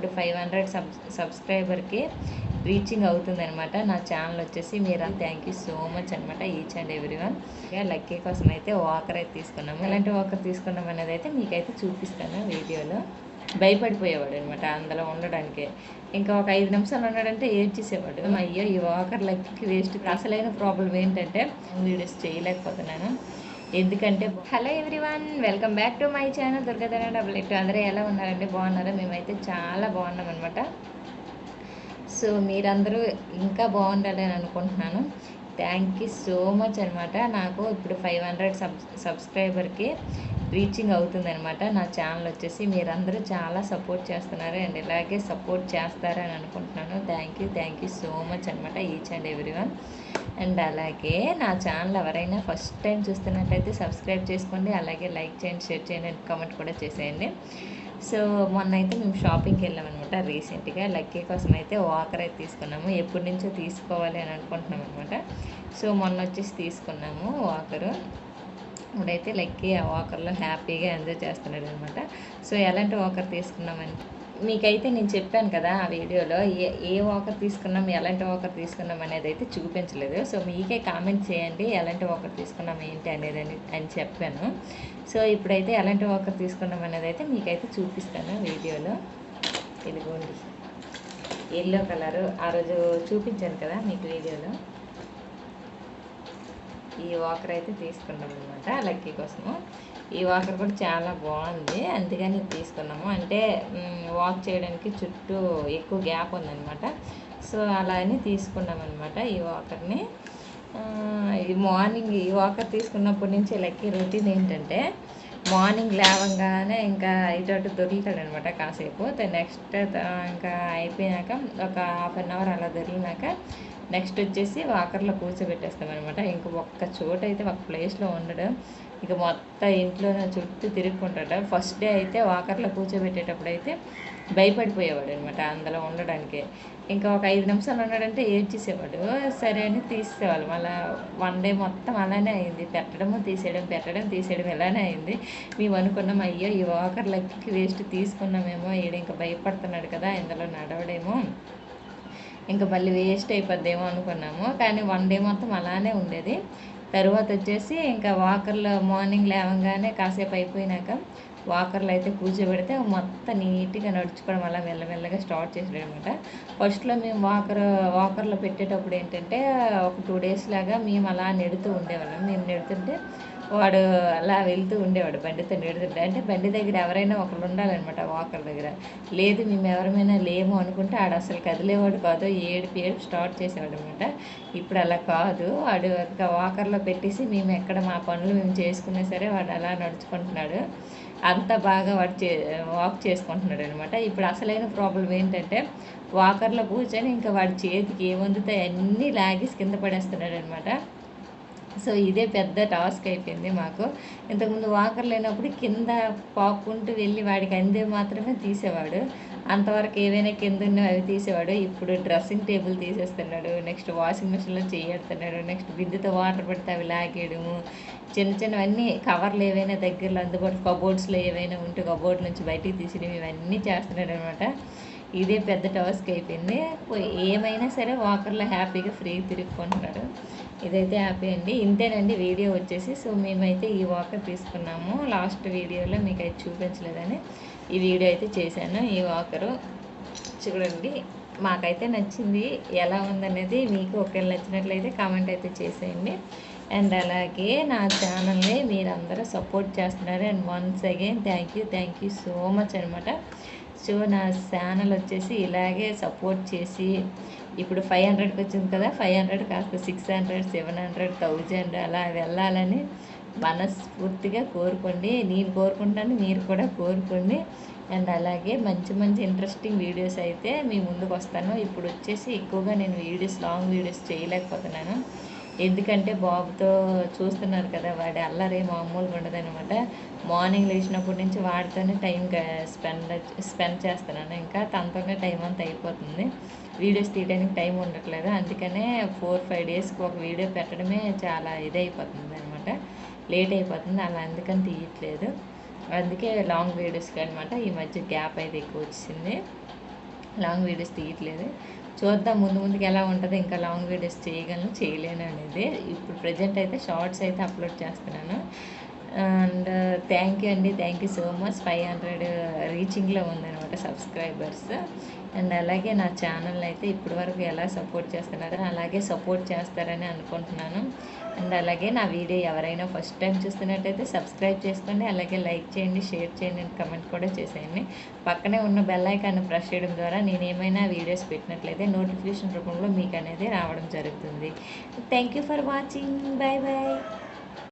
ఇప్పుడు five hundred sub సబ్స్క్రైబర్కి reaching అవుతుందనమాట నా ఛానల్ వచ్చేసి మీరు. థ్యాంక్ యూ సో మచ్ అనమాట each and every one lucky కోసం అయితే వాకర్ అయితే తీసుకున్నాము. ఎలాంటి వాకర్ తీసుకున్నాం అనేది అయితే మీకైతే చూపిస్తాను వీడియోలో. భయపడిపోయేవాడు అనమాట అందులో ఉండడానికి. ఇంకా ఒక ఐదు నిమిషాలు ఉన్నాడంటే ఏడ్చేసేవాడు అయ్యో ఈ వాకర్ లక్కీకి వేస్ట్ అసలైన ప్రాబ్లం ఏంటంటే వీడియోస్ చేయలేకపోతున్నాను. ఎందుకంటే hello everyone welcome back to my channel Durgadhana double eight. అందరూ ఎలా ఉన్నారండి? బాగున్నారా? మేమైతే చాలా బాగున్నాం అనమాట సో మీరందరూ ఇంకా బాగుండాలి అని అనుకుంటున్నాను. థ్యాంక్ యూ సో మచ్ అనమాట నాకు ఇప్పుడు ఫైవ్ హండ్రెడ్ సబ్ సబ్స్క్రైబర్కి రీచింగ్ అవుతుందనమాట నా ఛానల్ వచ్చేసి మీరందరూ చాలా సపోర్ట్ చేస్తున్నారు అండ్ ఇలాగే సపోర్ట్ చేస్తారని అనుకుంటున్నాను. Thank you thank you so much అనమాట each and every one and అలాగే నా ఛానల్ ఎవరైనా ఫస్ట్ టైం చూస్తున్నట్లయితే సబ్స్క్రైబ్ చేసుకోండి. అలాగే లైక్ చేయండి షేర్ చేయండి అండ్ కామెంట్ కూడా చేసేయండి. సో మొన్న అయితే మేము షాపింగ్కి వెళ్ళామన్నమాట రీసెంట్గా. లక్కీ కోసం అయితే వాకర్ అయితే తీసుకున్నాము. ఎప్పటి నుంచో తీసుకోవాలి అని అనుకుంటున్నాం అనమాట సో మొన్న వచ్చేసి తీసుకున్నాము వాకరు ఇప్పుడైతే లక్కీ ఆ వాకర్లో హ్యాపీగా ఎంజాయ్ చేస్తున్నాడు అనమాట సో ఎలాంటి వాకర్ తీసుకున్నామని మీకైతే నేను చెప్పాను కదా ఆ వీడియోలో ఏ ఏ వాకర్ తీసుకున్నాం ఎలాంటి వాకర్ తీసుకున్నాం అనేది అయితే చూపించలేదు. సో మీకే కామెంట్ చేయండి ఎలాంటి వాకర్ తీసుకున్నాం ఏంటి అనేది అని అని చెప్పాను. సో ఇప్పుడైతే ఎలాంటి వాకర్ తీసుకున్నాం అనేది అయితే మీకైతే చూపిస్తాను వీడియోలో. ఇదిగోండి. ఎల్లో కలరు ఆ రోజు చూపించాను కదా మీకు వీడియోలో. ఈ వాకర్ అయితే తీసుకున్నాం అనమాట లక్కీ కోసము. ఈ వాకర్ కూడా చాలా బాగుంది. అందుకని తీసుకున్నాము. అంటే వాక్ చేయడానికి చుట్టూ ఎక్కువ గ్యాప్ ఉందన్నమాట. సో అలా అని తీసుకున్నాం అనమాట ఈ వాకర్ని ఈ మార్నింగ్ ఈ వాకర్ తీసుకున్నప్పటి నుంచి లక్కీ రొటీన్ ఏంటంటే మార్నింగ్ లేవగానే ఇంకా ఇటు అటు దొరుకుతాడు అనమాట కాసేపు నెక్స్ట్ ఇంకా అయిపోయినాక ఒక హాఫ్ అన్ అవర్ అలా దొరికినాక నెక్స్ట్ వచ్చేసి వాకర్లో కూర్చోబెట్టేస్తాం అనమాట ఇంక ఒక్క చోట అయితే ఒక ప్లేస్లో ఉండడం. ఇక మొత్తం ఇంట్లోనే చుట్టూ తిరుగుకుంటాడు. ఫస్ట్ డే అయితే వాకర్లో కూర్చోబెట్టేటప్పుడు అయితే భయపడిపోయేవాడు అనమాట అందులో ఉండడానికి. ఇంకా ఒక ఐదు నిమిషాలు ఉన్నాడంటే ఏడ్చేసేవాడు. సరే అని తీసేవాళ్ళు మళ్ళీ వన్ డే మొత్తం అలానే అయింది. పెట్టడము తీసేయడం పెట్టడం తీసేయడం ఇలానే అయింది. మేము అనుకున్నాం అయ్యో ఈ వాకర్ లక్కి వేస్ట్ తీసుకున్నామేమో. ఈడు ఇంకా భయపడుతున్నాడు కదా ఇందులో నడవడేమో. ఇంకా మళ్ళీ వేస్ట్ అయిపోద్దేమో అనుకున్నాము. కానీ వన్ డే మొత్తం అలానే ఉండేది. తర్వాత వచ్చేసి ఇంకా వాకర్లో మార్నింగ్ లేవగానే కాసేపు అయిపోయినాక వాకర్లో అయితే కూర్చోబెడితే మొత్తం నీట్గా నడుచుకోవడం అలా మెల్లమెల్లగా స్టార్ట్ చేసాడు అనమాట ఫస్ట్లో మేము వాకర్ వాకర్లో పెట్టేటప్పుడు ఏంటంటే ఒక టూ డేస్ లాగా మేము అలా నెడుతూ ఉండేవాళ్ళం. మేము నెడుతుంటే వాడు అలా వెళ్తూ ఉండేవాడు బండితో నెడుతుంటే అంటే బండి దగ్గర ఎవరైనా ఒకరు ఉండాలన్నమాట వాకర్ దగ్గర. లేదు మేము ఎవరమైనా లేము అనుకుంటే ఆడు అసలు కదిలేవాడు కాదు. ఏడుపు ఏడుపు స్టార్ట్ చేసేవాడు అనమాట ఇప్పుడు అలా కాదు. వాడు ఇంకా వాకర్లో పెట్టేసి మేము ఎక్కడ మా పనులు మేము చేసుకున్నా సరే వాడు అలా నడుచుకుంటున్నాడు. అంత బాగా వాడు చే వాక్ చేసుకుంటున్నాడు అనమాట ఇప్పుడు అసలైన ప్రాబ్లం ఏంటంటే వాకర్లో కూర్చొని ఇంకా వాడి చేతికి ఏమందుతాయి అన్నీ లాగేసి కింద పడేస్తున్నాడు అనమాట సో ఇదే పెద్ద టాస్క్ అయిపోయింది మాకు. ఇంతకుముందు వాకర్ లేనప్పుడు కింద పాపుకుంటూ వెళ్ళి వాడికి అందే మాత్రమే తీసేవాడు. అంతవరకు ఏవైనా కింద ఉన్నవి అవి తీసేవాడు. ఇప్పుడు డ్రెస్సింగ్ టేబుల్ తీసేస్తున్నాడు నెక్స్ట్ వాషింగ్ మిషన్లో చేయడుతున్నాడు నెక్స్ట్ బిందుతో వాటర్ పడితే అవి లాగేయడము. చిన్న చిన్నవన్నీ కవర్లు ఏవైనా దగ్గరలో అందుబాటు కబోర్డ్స్లో ఏవైనా ఉంటే కబోర్డ్ నుంచి బయటికి తీసేయడం ఇవన్నీ చేస్తున్నాడు అనమాట ఇదే పెద్ద టాస్క్ అయిపోయింది. పోయి- ఏమైనా సరే వాకర్లో హ్యాపీగా ఫ్రీ తిరుగుకుంటున్నాడు ఇదైతే హ్యాపీ అండి. ఇంతేనండి వీడియో వచ్చేసి. సో మేమైతే ఈ వాకర్ తీసుకున్నాము. లాస్ట్ వీడియోలో మీకు అయితే చూపించలేదని ఈ వీడియో అయితే చేశాను. ఈ వాకరు చూడండి మాకైతే నచ్చింది. ఎలా ఉందనేది మీకు ఒకవేళ నచ్చినట్లయితే కామెంట్ అయితే చేసేయండి. అండ్ అలాగే నా ఛానల్ని మీరందరూ సపోర్ట్ చేస్తున్నారు. And once again thank you thank you so much అనమాట సో నా ఛానల్ వచ్చేసి ఇలాగే సపోర్ట్ చేసి ఇప్పుడు ఫైవ్ హండ్రెడ్కి వచ్చింది కదా ఫైవ్ హండ్రెడ్ కాస్త six hundred seven hundred thousand అలా వెళ్ళాలని మనస్ఫూర్తిగా కోరుకోండి. నేను కోరుకుంటాను మీరు కూడా కోరుకోండి. అండ్ అలాగే మంచి మంచి ఇంట్రెస్టింగ్ వీడియోస్ అయితే మీ ముందుకు వస్తాను. ఇప్పుడు వచ్చేసి ఎక్కువగా నేను వీడియోస్ లాంగ్ వీడియోస్ చేయలేకపోతున్నాను. ఎందుకంటే బాబుతో చూస్తున్నారు కదా వాడి అల్లరి మామూలుగా ఉండదనమాట మార్నింగ్ లేచినప్పటి నుంచి వాడితోనే టైం స్పెండ్ స్పెండ్ చేస్తున్నాను. ఇంకా తనతోనే టైం అంతా అయిపోతుంది. వీడియోస్ తీయడానికి టైం ఉండట్లేదు. అందుకనే ఫోర్ ఫైవ్ డేస్కి ఒక వీడియో పెట్టడమే చాలా ఇదైపోతుంది అనమాట లేట్ అయిపోతుంది. అలా అందుకని తీయట్లేదు. అందుకే లాంగ్ వీడియోస్కి అనమాట ఈ మధ్య గ్యాప్ అయితే ఎక్కువ వచ్చింది. లాంగ్ వీడియోస్ తీయట్లేదు. చూద్దాం ముందు ముందుకు ఎలా ఉంటుంది ఇంకా లాంగ్ వీడియోస్ చేయగలను చేయలేను అనేది. ఇప్పుడు ప్రజెంట్ అయితే షార్ట్స్ అయితే అప్లోడ్ చేస్తున్నాను. అండ్ థ్యాంక్ యూ అండి. Thank you so much. Five hundred రీచింగ్లో ఉందన్నమాట సబ్స్క్రైబర్స్. అండ్ అలాగే నా ఛానల్ అయితే ఇప్పటి వరకు ఎలా సపోర్ట్ చేస్తున్నారో అలాగే సపోర్ట్ చేస్తారని అనుకుంటున్నాను. అండ్ అలాగే నా వీడియో ఎవరైనా ఫస్ట్ టైం చూస్తున్నట్టయితే సబ్స్క్రైబ్ చేసుకోండి. అలాగే లైక్ చేయండి షేర్ చేయండి కమెంట్ కూడా చేసేయండి. పక్కనే ఉన్న బెల్ ఐకాన్ని ప్రెస్ చేయడం ద్వారా నేను ఏమైనా వీడియోస్ పెట్టినట్లయితే నోటిఫికేషన్ రూపంలో మీకు అనేది రావడం జరుగుతుంది. Thank you for watching. Bye bye